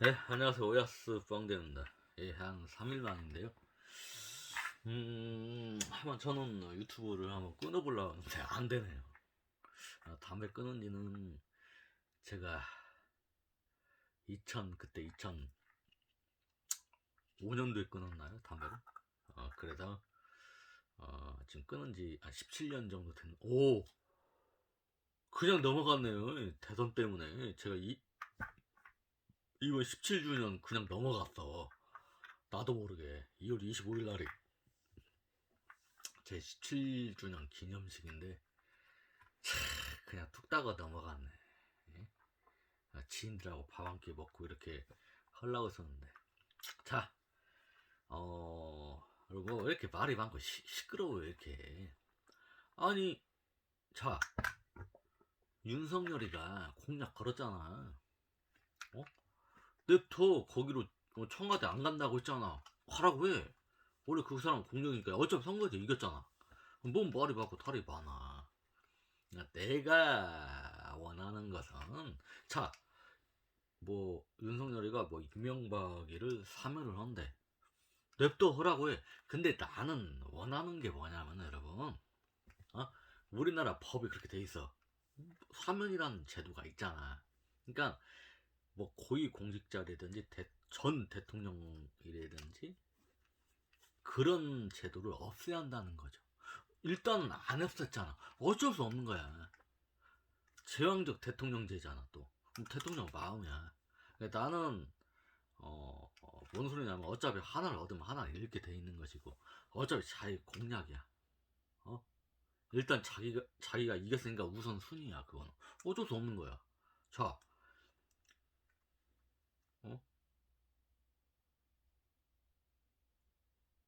네, 안녕하세요. 오야스 빵대입니다. 예, 한 3일 만인데요. 음, 한번 저는 유튜브를 한번 끊어보려고 하는데 안 되네요. 아, 담배 끊은 지는 제가 2000, 그때 2005년도에 끊었나요? 담배를? 어, 그래서, 어, 지금 끊은 지 한 17년 정도 된, 오! 그냥 넘어갔네요. 대선 때문에. 제가 이, 이번 17주년 그냥 넘어갔어. 나도 모르게 2월 25일 날이 제 17주년 기념식인데 차, 그냥 툭 따가 넘어갔네. 예? 아, 지인들하고 밥 한 끼 먹고 이렇게 하려고 했었는데 자, 어 그리고 왜 이렇게 말이 많고 시, 시끄러워요 이렇게 아니 자 윤석열이가 공약 걸었잖아 어? 냅둬 거기로 어, 청와대 안 간다고 했잖아. 가라고 해. 원래 그 사람 공룡이니까 어차피 선거에서 이겼잖아. 뭔 말이 많고 탈이 많아? 내가 원하는 것은 자 뭐 윤석열이가 뭐 이명박이를 사면을 한대. 냅둬 하라고 해. 근데 나는 원하는 게 뭐냐면 여러분 어? 우리나라 법이 그렇게 돼 있어. 사면이라는 제도가 있잖아. 그러니까 뭐 고위 공직자라든지 대- 전 대통령이라든지 그런 제도를 없애야 한다는 거죠. 일단은 안 없앴잖아. 어쩔 수 없는 거야. 제왕적 대통령제잖아 또. 대통령 마음이야. 그러니까 나는 어, 어, 뭔 소리냐면 어차피 하나를 얻으면 하나를 잃게 돼 있는 것이고 어차피 자기 공약이야. 어? 일단 자기가 자기가 이겼으니까 우선 순위야 그거는 어쩔 수 없는 거야. 자, 어?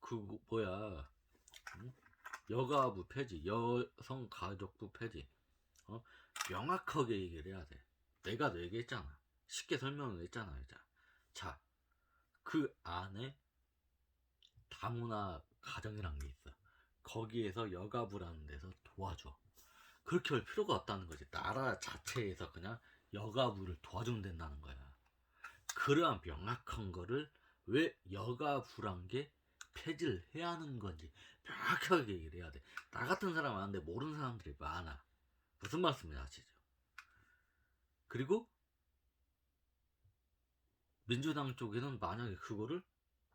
그 뭐야? 응? 여가부 폐지 여성 가족부 폐지. 어? 명확하게 얘기를 해야 돼. 내가 너 얘기했잖아. 쉽게 설명을 했잖아 자그 안에 다문화 가정이란 게 있어. 거기에서 여가부라는 데서 도와줘. 그렇게 할 필요가 없다는 거지. 나라 자체에서 그냥 여가부를 도와주면 된다는 거야 그러한 명확한 거를 왜 여가부란 게 폐지를 해야 하는 건지 명확하게 얘기를 해야 돼. 나 같은 사람 많은데 모르는 사람들이 많아. 무슨 말씀인지 아시죠? 그리고 민주당 쪽에는 만약에 그거를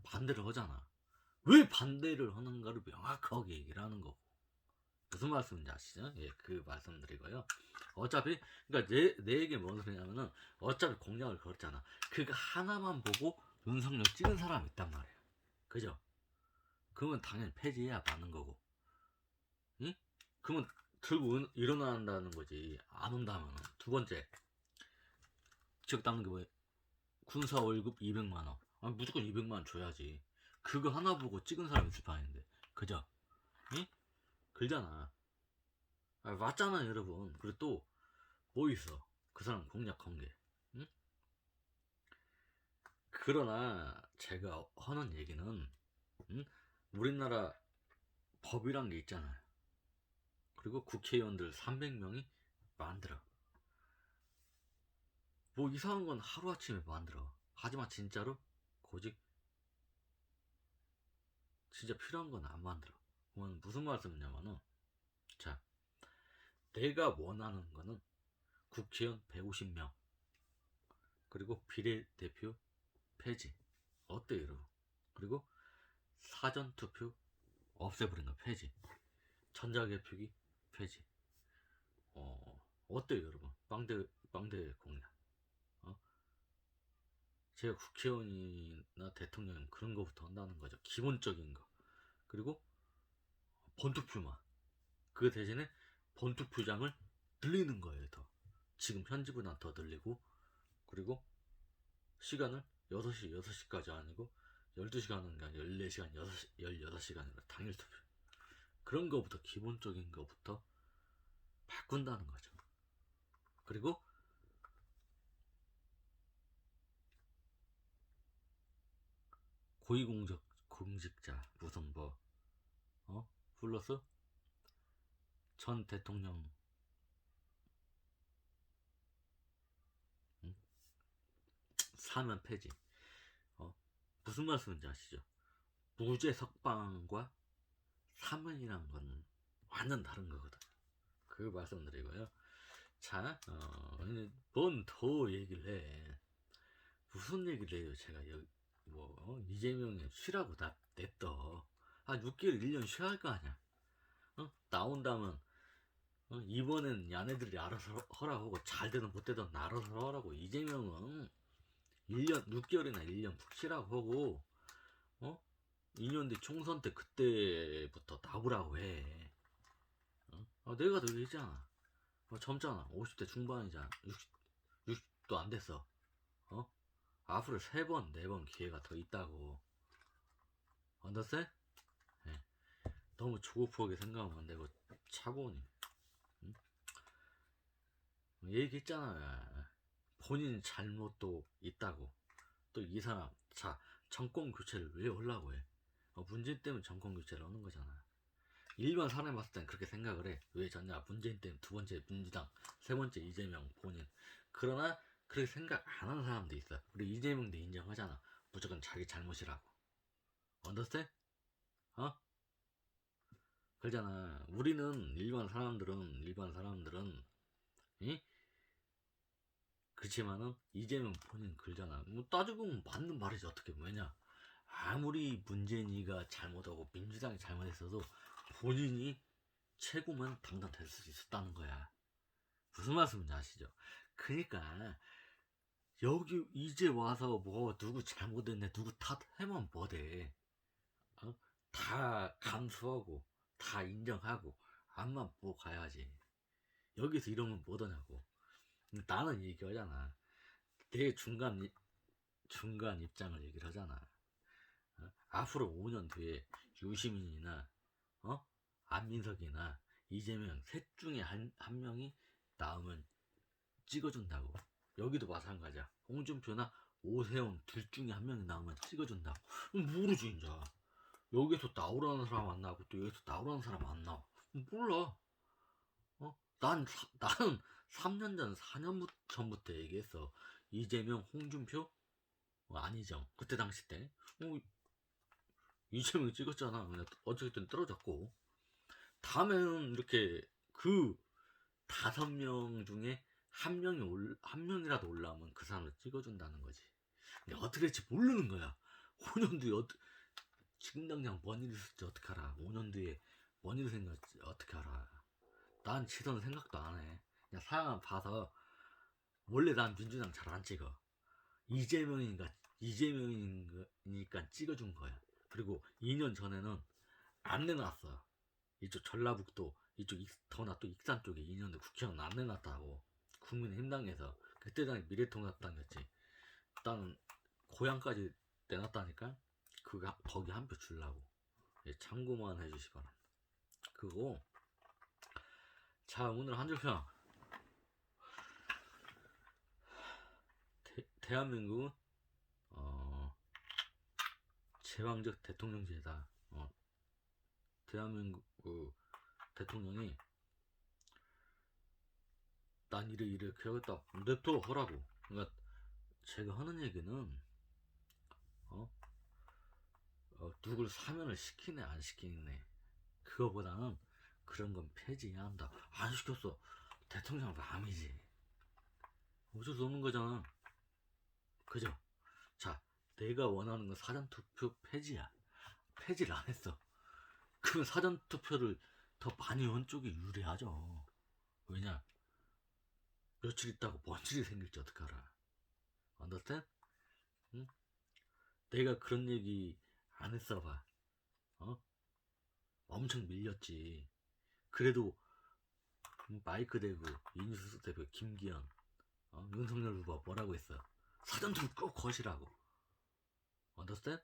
반대를 하잖아. 왜 반대를 하는가를 명확하게 얘기를 하는 거고. 무슨 말씀인지 아시죠? 예, 그 말씀드리고요. 어차피, 그니까 내, 내 얘기 뭔 소리냐면은, 어차피 공약을 걸었잖아. 그거 하나만 보고 윤석열 찍은 사람이 있단 말이야. 그죠? 그러면 당연히 폐지해야 맞는 거고. 응? 그러면 들고 은- 일어난다는 거지. 안 온다면. 두 번째. 즉, 당는 게 뭐야? 군사 월급 200만원. 아니, 무조건 200만원 줘야지. 그거 하나 보고 찍은 사람 있을 거 아닌데. 그죠? 응? 글잖아. 아, 맞잖아, 여러분. 그리고 또, 뭐 있어? 그 사람 공략한 게. 응? 그러나, 제가 하는 얘기는, 응? 우리나라 법이란 게 있잖아요. 그리고 국회의원들 300명이 만들어. 뭐 이상한 건 하루아침에 만들어. 하지만 진짜로 고직 진짜 필요한 건 안 만들어. 그건 무슨 말씀이냐면은 자 내가 원하는 거는 국회의원 150명 그리고 비례대표 폐지. 어때요 여러분? 그리고 사전투표 없애버린 거 폐지. 전자개표기 폐지. 어 어때요 여러분? 빵대 빵대 공약. 어? 제가 국회의원이나 대통령 그런 거부터 한다는 거죠. 기본적인 거. 그리고 본투표만 그 대신에 본투표장을 늘리는 거예요 더 지금 현지보다 더 늘리고 그리고 시간을 6시 6시까지 아니고 12시간은 아니라 14시간, 6, 16시간이라 당일 투표. 그런 거부터 기본적인 거부터 바꾼다는 거죠. 그리고 고위공직 공직자 무슨 뭐 어? 플러스 전 대통령 사면 폐지. 어? 무슨 말씀인지 아시죠? 무죄 석방과 사면이란 건 완전 다른 거거든. 그 말씀드리고요. 자, 어, 뭔더 얘기를 해. 무슨 얘기를 해요, 제가 여기, 뭐, 어? 이재명이 쉬라고 나, 냈더. 아, 6개월, 1년 쉬어야 할 거 아니야. 어? 나온다면, 어? 이번엔 야네들이 알아서 허라고, 잘 되든 못 되든 알아서 하라고. 이재명은 1년, 6개월이나 1년 푹 쉬라고 하고, 어? 2년 뒤 총선 때 그때부터 나오라고 해. 어? 아, 내가 더 얘기했잖아. 어, 젊잖아. 50대 중반이잖아. 60, 60도 안 됐어. 어? 앞으로 세 번, 네번 기회가 더 있다고. 언더세? 예. 너무 조급하게 생각하면 안 되고, 차분히. 응? 얘기했잖아. 본인 잘못도 있다고. 또 이 사람, 자, 정권 교체를 왜 하려고 해? 어, 문재인 때문에 정권 교체를 하는 거잖아. 일반 사람이 봤을 땐 그렇게 생각을 해. 왜 졌냐? 문재인 때문에 두 번째 민주당, 세 번째 이재명 본인. 그러나 그렇게 생각 안 하는 사람도 있어. 우리 이재명도 인정하잖아. 무조건 자기 잘못이라고. 언더스탠? 어? 그러잖아. 우리는 일반 사람들은 일반 사람들은 이? 그렇지만은 이재명 본인 그러잖아. 뭐 따지고 보면 맞는 말이지 어떻게 왜냐? 아무리 문재인이가 잘못하고 민주당이 잘못했어도 본인이 최고면 당선될 수 있었다는 거야. 무슨 말씀인지 아시죠? 그러니까 여기 이제 와서 뭐 누구 잘못했네 누구 탓하면 뭐돼? 어? 다 감수하고 다 인정하고 앞만 보고 가야지. 여기서 이러면 뭐더냐고. 나는 얘기하잖아. 내 중간 이- 중간 입장을 얘기를 하잖아. 어? 앞으로 5년 뒤에 유시민이나 어? 안민석이나 이재명 셋 중에 한, 한 명이 나오면 찍어준다고. 여기도 마찬가지야. 홍준표나 오세훈 둘 중에 한 명이 나오면 찍어준다고. 음, 모르지 이제. 여기서 나오라는 사람 안 나오고 또 여기서 나오라는 사람 안 나와. 음, 몰라. 어? 난 사- 나는 3년 전, 4년 전부터 얘기했어. 이재명, 홍준표, 어, 안희정 그때 당시 때. 어, 이재명이 찍었잖아. 어쨌든 떨어졌고. 다음에는 이렇게 그 다섯 명 중에 한 명이 올, 한 명이라도 올라오면 그 사람을 찍어준다는 거지. 근데 어떻게 될지 모르는 거야. 5년 뒤에 어, 지금 당장 뭔 일이 있을지 어떻게 알아. 5년 뒤에 뭔 일이 생길지 어떻게 알아. 난 치던 생각도 안 해. 그냥 상황 봐서 원래 난 민주당 잘 안 찍어. 이재명이니까 이재명이니까 찍어준 거야. 그리고 2년 전에는 안 내놨어. 이쪽 전라북도 이쪽 익- 더나 또 익산 쪽에 2년 전 국회의원 안 내놨다고 국민의힘당에서 그때 당시 미래통합당이었지. 나는 고향까지 내놨다니까 그거 거기 한표 줄라고 예, 참고만 해주시 바랍니다. 그거 자 오늘 한 줄평 대, 대한민국은 어, 제왕적 대통령제다. 어, 대한민국 그 대통령이 난 이래 이렇게 하겠다. 냅둬 하라고. 그러니까 제가 하는 얘기는 어, 어 누굴 사면을 시키네 안 시키네 그거보다는 그런 건 폐지해야 한다. 안 시켰어. 대통령 남이지. 어쩔 수 없는 거잖아. 그죠? 자, 내가 원하는 건 사전투표 폐지야. 폐지를 안 했어. 그럼 사전투표를 더 많이 한 쪽이 유리하죠. 왜냐? 며칠 있다고 뭔 일이 생길지 어떻게 알아. 언더스탠? 응? 내가 그런 얘기 안 했어 봐. 어? 엄청 밀렸지. 그래도 마이크 대고 이뉴스 대표 김기현 어? 윤석열 후보 뭐라고 했어? 사전투표 꼭 거시라고. 언더스탠?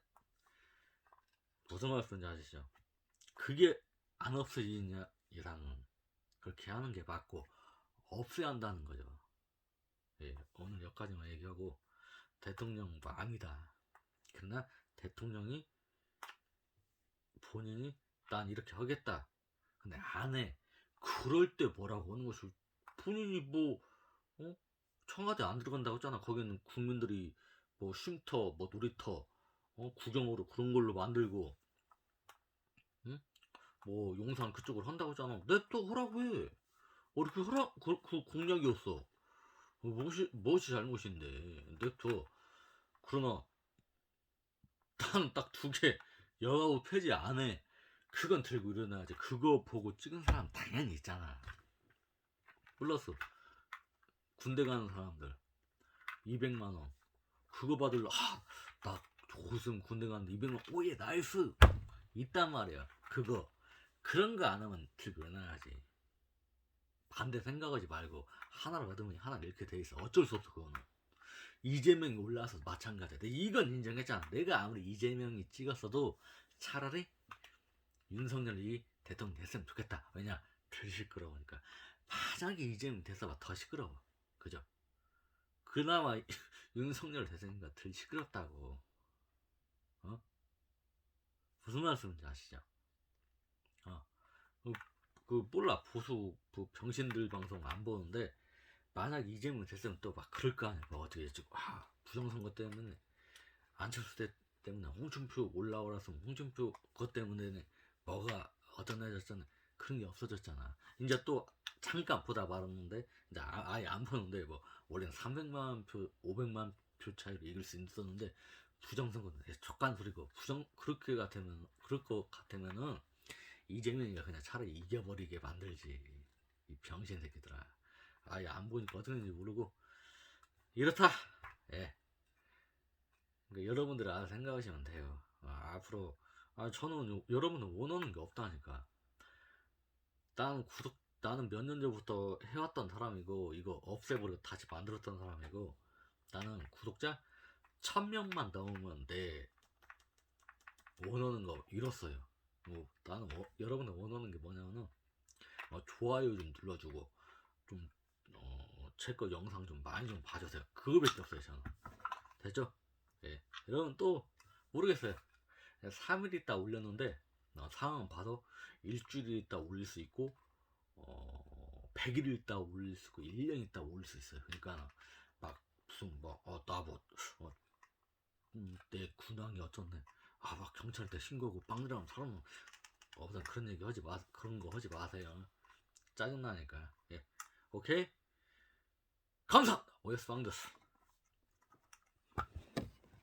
무슨 말씀인지 아시죠? 그게 안 없어지냐 이상은 그렇게 하는 게 맞고 없애야 한다는 거죠. 예, 오늘 여기까지만 얘기하고 대통령 망이다. 그러나 대통령이 본인이 난 이렇게 하겠다. 근데 안 해. 그럴 때 뭐라고 하는 것이 본인이 뭐 어? 청와대 안 들어간다고 했잖아. 거기는 국민들이 뭐 쉼터, 뭐 놀이터, 어, 구경으로 그런 걸로 만들고, 응? 뭐 용산 그쪽으로 한다고 했잖아. 냅둬 하라고 해. 우리 그 허락, 그, 그 공약이었어. 어, 무엇이, 무엇이 잘못인데. 냅둬. 그러나, 딱 두 개, 여가부 폐지 안 해. 그건 들고 일어나야지. 그거 보고 찍은 사람 당연히 있잖아. 플러스, 군대 가는 사람들. 200만원. 그거 받을러, 아, 나 조금 군대 가는데 200만원. 오예, 나이스! 있단 말이야. 그거. 그런 거 안 하면 들고 일어나야지. 반대 생각하지 말고, 하나를 받으면 하나 이렇게 돼 있어. 어쩔 수 없어, 그거는. 이재명이 올라와서 마찬가지야. 이건 인정했잖아. 내가 아무리 이재명이 찍었어도 차라리 윤석열이 대통령 됐으면 좋겠다. 왜냐? 덜 시끄러우니까. 만약에 이재명 됐어봐 더 시끄러워. 그죠? 그나마 윤석열 대통령이 덜 시끄럽다고. 어? 무슨 말씀인지 아시죠? 어. 그, 그 몰라 보수 그 병신들 방송 안 보는데 만약 이재명 됐으면 또 막 그럴 거 아니야. 뭐 어떻게 지금 아 부정선거 때문에 안철수 때 때문에 홍준표 올라오라서 홍준표 그것 때문에 뭐가 어떠해졌잖아. 그런 게 없어졌잖아. 이제 또 잠깐 보다 말았는데 이제 아, 아예 안 보는데 뭐 원래는 300만 표, 500만 표 차이로 이길 수 있었는데 부정선거는 적간 소리고 부정 그렇게 같으면 그럴 것 같으면은 이재명이가 그냥 차라리 이겨버리게 만들지 이 병신 새끼들아. 아예 안 보니까 어떻게 되는지 모르고 이렇다. 예. 그러니까 여러분들 알아서 생각하시면 돼요. 아, 앞으로 아 저는 요- 여러분은 원하는 게 없다니까. 나는 구독 나는 몇 년 전부터 해왔던 사람이고 이거 없애버리고 다시 만들었던 사람이고 나는 구독자 천 명만 넘으면 내 원하는 거 이뤘어요. 뭐 나는 워- 여러분들 원하는 게 뭐냐면은 어, 좋아요 좀 눌러주고 좀 어, 제 거 영상 좀 많이 좀 봐주세요. 그거밖에 없어요, 저는. 됐죠? 예. 여러분 또 모르겠어요. 3일 있다 올렸는데 어, 상황 봐서 일주일 있다 올릴 수 있고 어, 100일 있다 올릴 수 있고 1년 있다 올릴 수 있어요. 그러니까 막 무슨 뭐어나뭐 어, 음, 내 군항이 어쩌네. 아 막 경찰대 신고고 빵이라면 사람 없어 그런 얘기 하지 마 그런 거 하지 마세요. 짜증나니까. 예. 오케이? 감사합니다. 오예스 방데스.